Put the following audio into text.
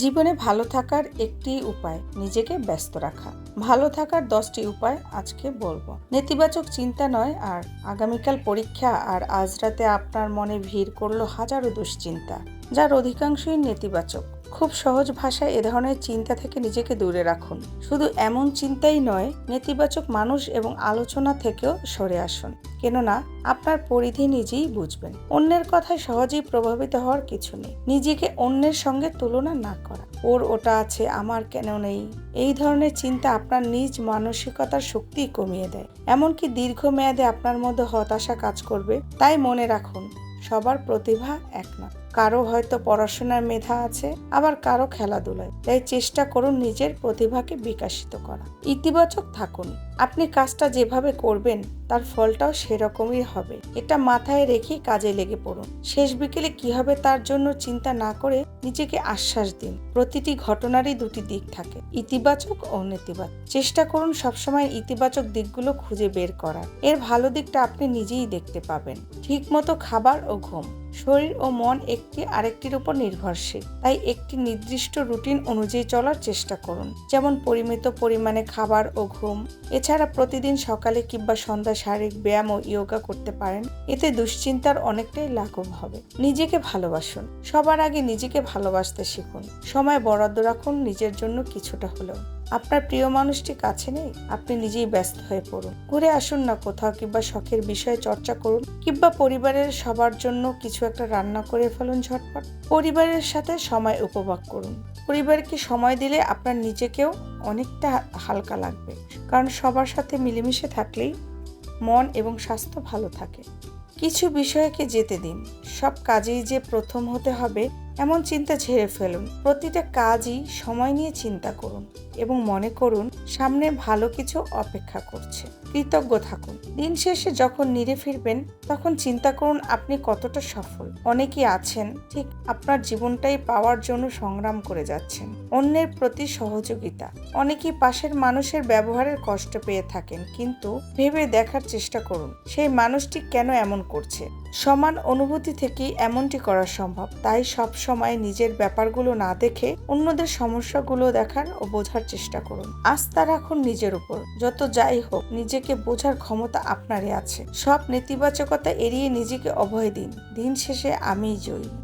জীবনে ভালো থাকার একটি উপায়, নিজেকে ব্যস্ত রাখা। ভালো থাকার দশটি উপায় আজকে বলব। নেতিবাচক চিন্তা নয় আর আগামীকাল পরীক্ষা আর আজ রাতে আপনার মনে ভিড় করল হাজারো দুশ্চিন্তা, যার অধিকাংশই নেতিবাচক। খুব সহজ ভাষায় এ ধরনের চিন্তা থেকে নিজেকে দূরে রাখুন। শুধু এমন চিন্তাই নয়, নেতিবাচক মানুষ এবং আলোচনা থেকেও সরে আসুন। কেননা, আপনার পরিধি নিজেই বুঝবেন। অন্যের কথায় সহজেই প্রভাবিত হওয়ার কিছু নেই। নিজেকে অন্যের সঙ্গে তুলনা না করা। ওর ওটা আছে, আমার কেন নেই? এই ধরনের চিন্তা আপনার নিজ মানসিকতার শক্তি কমিয়ে দেয়। এমনকি দীর্ঘমেয়াদে আপনার মধ্যে হতাশা কাজ করবে, তাই মনে রাখুন, সবার প্রতিভা এক না। কারও হয়তো পড়াশোনার মেধা আছে, আবার কারও খেলাধুলায়। তাই চেষ্টা করুন নিজের প্রতিভাকে বিকাশিত করা। ইতিবাচক থাকুন। আপনি কাজটা যেভাবে করবেন, তার ফলটাও সেরকমই হবে। এটা মাথায় রেখে কাজে লেগে পড়ুন। শেষ বিকেলে কি হবে তার জন্য চিন্তা না করে নিজেকে আশ্বাস দিন। প্রতিটি ঘটনারই দুটি দিক থাকে, ইতিবাচক ও নেতিবাচক। চেষ্টা করুন সবসময় ইতিবাচক দিকগুলো খুঁজে বের করার। এর ভালো দিকটা আপনি নিজেই দেখতে পাবেন। ঠিক মতো খাবার ও ঘুম। শরীর ও মন একটি আরেকটির উপর নির্ভরশীল। তাই একটি নির্দিষ্ট রুটিন অনুযায়ী চলার চেষ্টা করুন। যেমন পরিমিত পরিমাণে খাবার ও ঘুম। এছাড়া প্রতিদিন সকালে কিংবা সন্ধ্যা শারীরিক ব্যায়াম ও ইয়োগা করতে পারেন। এতে দুশ্চিন্তার অনেকটাই লাঘব হবে। নিজেকে ভালোবাসুন। সবার আগে নিজেকে ভালোবাসতে শিখুন। সময় বরাদ্দ রাখুন নিজের জন্য কিছুটা হলেও। আপনার প্রিয় মানুষটি কাছে নেই? আপনি নিজেই ব্যস্ত হয়ে পড়ুন। ঘুরে আসুন না কোথাও কিংবা শখের বিষয়ে চর্চা করুন কিংবা পরিবারের সবার জন্য কিছু একটা রান্না করে ফেলুন ঝটপট। পরিবারের সাথে সময় উপভোগ করুন। পরিবারকে সময় দিলে আপনার নিজেকেও অনেকটা হালকা লাগবে। কারণ সবার সাথে মিলেমিশে থাকলেই মন এবং স্বাস্থ্য ভালো থাকে। কিছু বিষয়কে যেতে দিন। সব কাজেই যে প্রথম হতে হবে এমন চিন্তা ঝেড়ে ফেলুন। প্রতিটা কাজই সময় নিয়ে চিন্তা করুন এবং মনে করুন সামনে ভালো কিছু অপেক্ষা করছে। কৃতজ্ঞ থাকুন। দিন শেষে যখন নিরে ফিরবেন, তখন চিন্তা করুন আপনি কতটা সফল। অনেকেই আছেন, ঠিক আপনার জীবনটাই পাওয়ার জন্য সংগ্রাম করে যাচ্ছেন। অন্যের প্রতি সহযোগিতা। অনেকেই পাশের মানুষের ব্যবহারের কষ্ট পেয়ে থাকেন, কিন্তু ভেবে দেখার চেষ্টা করুন, সেই মানুষটি কেন এমন করছে? সমান অনুভূতি থেকে এমনটি করা সম্ভব। তাই সব সময় নিজের ব্যাপারগুলো না দেখে অন্যদের সমস্যাগুলো দেখার ও বোঝার চেষ্টা করুন। আস্থা রাখুন নিজের উপর। যত যাই হোক, নিজেকে বোঝার ক্ষমতা আপনারই আছে। সব নেতিবাচকতা এড়িয়ে নিজেকে অভয় দিন। দিন শেষে আমিই জয়ী।